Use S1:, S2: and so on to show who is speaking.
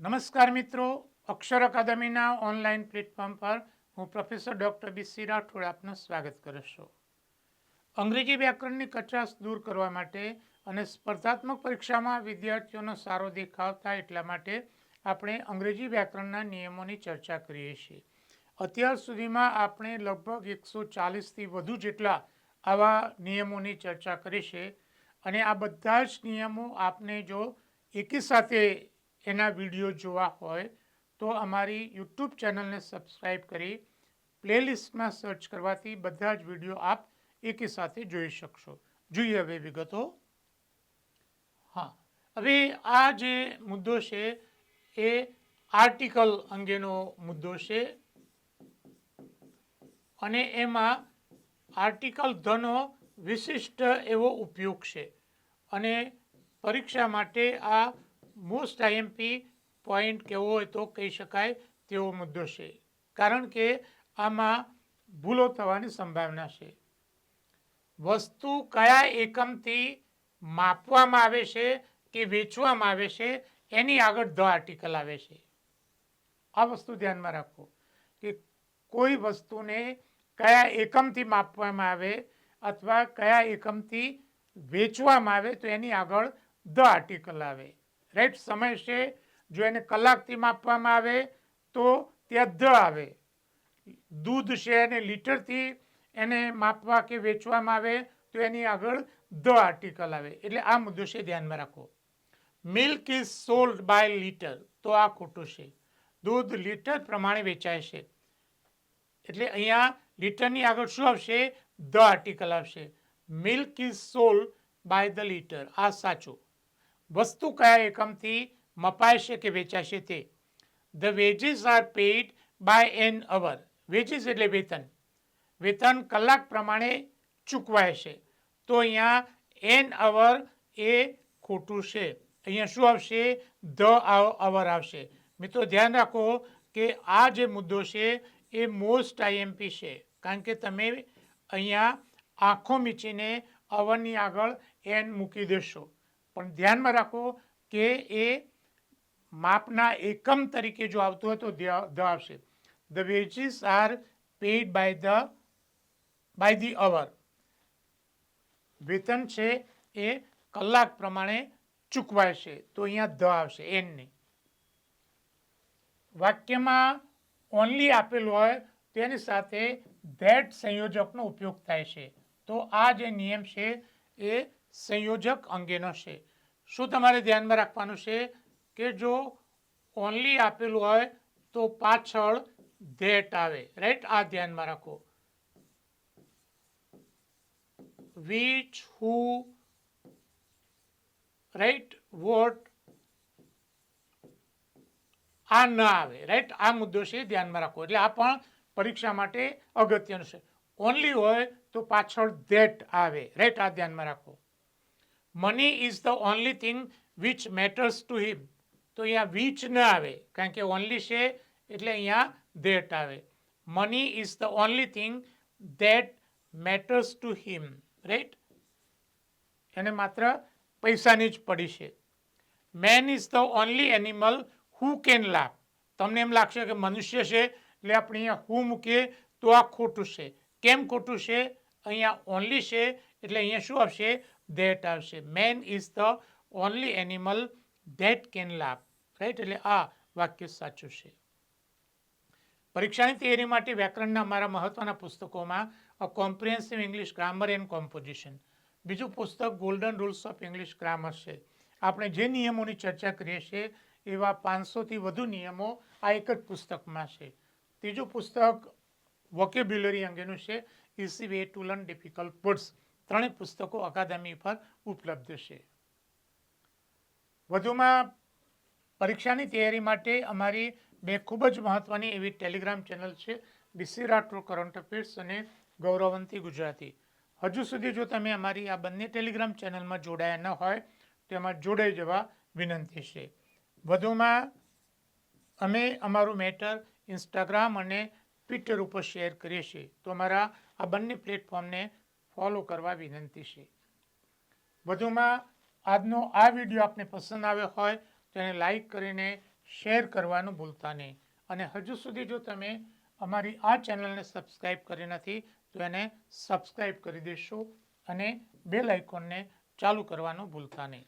S1: નમસ્કાર મિત્રો. અક્ષર અકાદમીના online platform પર હું professor doctor B. C. Rathod આપનું સ્વાગત કરું છું. અંગ્રેજી વ્યાકરણની કચાશ દૂર કરવા માટે અને સ્પર્ધાત્મક પરીક્ષામાં વિદ્યાર્થીઓનો સારો દેખાવ થાય એટલા માટે આપણે અંગ્રેજી વ્યાકરણના નિયમોની ચર્ચા કરીએ છીએ. અત્યાર સુધીમાં આપણે લગભગ એકસો ચાલીસથી વધુ જેટલા આવા નિયમોની ચર્ચા કરી છે અને આ બધા જ નિયમો આપને જો એકી સાથે એના વીડિયો જોવા હોય તો અમારી યુટ્યુબ ચેનલને સબસ્ક્રાઈબ કરી પ્લેલિસ્ટમાં સર્ચ કરવાથી બધા જ વીડિયો આપ એકી સાથે જોઈ શકશો. જોઈએ હવે વિગતો. હા, હવે આ જે મુદ્દો છે એ આર્ટિકલ અંગેનો મુદ્દો છે. અને એમાં આર્ટિકલ ધનો વિશિષ્ટ એવો ઉપયોગ છે. અને પરીક્ષા માટે આ મોસ્ટ આઈએમપી પોઈન્ટ કેવો હોય તો કહી શકાય તેવો મુદ્દો છે. કારણ કે આમાં ભૂલો થવાની સંભાવના છે. વસ્તુ કયા એકમથી માપવામાં આવે છે કે વેચવામાં આવે છે એની આગળ ધ આર્ટિકલ આવે છે. આ વસ્તુ ધ્યાનમાં રાખો કે કોઈ વસ્તુને કયા એકમથી માપવામાં આવે અથવા કયા એકમથી વેચવામાં આવે તો એની આગળ ધ આર્ટિકલ આવે. રાઈટ? સમય છે. જો એને કલાકથી માપવામાં આવે, તો ત્યાં ધ આવે. દૂધ છે એને લીટરથી એને માપવા કે વેચવામાં આવે, તો એની આગળ ધ આર્ટિકલ આવે. એટલે આ મુદ્દો છે, ધ્યાનમાં રાખો. Milk is sold by litre, તો આ ખોટું છે. દૂધ લીટર પ્રમાણે વેચાય છે. એટલે અહીંયા લીટરની આગળ શું આવશે? ધ આર્ટિકલ આવશે. Milk is sold by the litre. આ સાચું. વસ્તુ કયા એકમથી મપાય છે કે વેચાશે તે? The wages are paid by an hour wages એટલે વેતન. વેતન કલાક પ્રમાણે ચૂકવાય છે. તો અહીંયા એન અવર એ ખોટું છે. અહીંયા શું આવશે? ધ અવર આવશે. મિત્રો ધ્યાન રાખો કે આ જે મુદ્દો છે એ મોસ્ટ આઈએમપી છે. કારણ કે તમે અહીંયા આંખો મીચીને અવરની આગળ એન મૂકી દેશો. પણ ધ્યાનમાં રાખો કે એ માપના એકમ તરીકે જો આવતું હોય તો ધ આવશે. The wages are paid by the, by the hour. વેતન છે એ કલાક પ્રમાણે ચૂકવાય છે. તો અહીંયા ધ આવશે, એન નહીં. વાક્યમાં ઓનલી આપેલું હોય તેની સાથે ધેટ સંયોજકનો ઉપયોગ થાય છે. તો આ જે નિયમ છે એ સંયોજક અંગેનો છે. શું તમારે ધ્યાનમાં રાખવાનું છે કે જો ઓનલી આપેલું હોય તો પાછળ ધેટ આવે? રાઈટ આ ધ્યાનમાં રાખો. વીચ હુ રાઈટ વોટ આ ન આવે. રાઈટ આ મુદ્દો છે ધ્યાનમાં રાખો. એટલે આ પણ પરીક્ષા માટે અગત્યનું છે. ઓનલી હોય તો પાછળ ધેટ આવે. રાઈટ આ ધ્યાનમાં રાખો. Money is the only thing which matters to him તો અહીંયા વિચ ન આવે, કારણ કે ઓનલી છે એટલે અહીંયા ધેટ આવે. Money is the only thing that matters to him right એને માત્ર પૈસાની જ પડી છે. Man is the only animal who can laugh તમને એમ લાગશે કે મનુષ્ય છે, એટલે આપણે અહીંયા હું મૂકીએ તો આ ખોટું છે. કેમ ખોટું છે? અહીંયા ઓનલી છે, એટલે અહીંયા શું આવશે? ધેટ આવશે. Man is the only animal that can laugh right એટલે આ વાક્ય સાચું છે. પરીક્ષાની તૈયારી માટે વ્યાકરણના મારા મહત્વના પુસ્તકોમાં a comprehensive English grammar and composition બીજું પુસ્તક golden rules of English grammar છે. આપણે જે નિયમોની ચર્ચા કરીએ છીએ, એવા પાંચસોથી વધુ નિયમો આ એક જ પુસ્તકમાં છે. ત્રીજું પુસ્તક વોકેબ્યુલરી અંગેનું છે. Easy way to learn difficult words ત્રણેય પુસ્તકો અકાદમી પર ઉપલબ્ધ છે. વધુમાં પરીક્ષાની તૈયારી માટે અમારી બે ખૂબ જ મહત્ત્વની એવી ટેલિગ્રામ ચેનલ છે બીસી રાઠોડ કરંટ અફેર્સ અને ગૌરવંતી ગુજરાતી. હજુ સુધી જો તમે અમારી આ બંને ટેલિગ્રામ ચેનલમાં જોડાયા ન હોય, તો એમાં જોડાઈ જવા વિનંતી છે. વધુમાં અમે અમારું મેટર ઇન્સ્ટાગ્રામ અને ટ્વિટર ઉપર શેર કરીએ છીએ. તો અમારા આ બંને પ્લેટફોર્મને ફોલો કરવા વિનંતી છે. વધુમાં આજનો આ વીડિયો આપને પસંદ આવ્યો હોય તો એને લાઈક કરીને શેર કરવાનું ભૂલતા નહીં. અને હજુ સુધી જો તમે અમારી આ ચેનલને સબસ્ક્રાઈબ કરી નથી, તો એને સબસ્ક્રાઈબ કરી દેશો અને બેલ આઇકોનને ચાલુ કરવાનું ભૂલતા નહીં.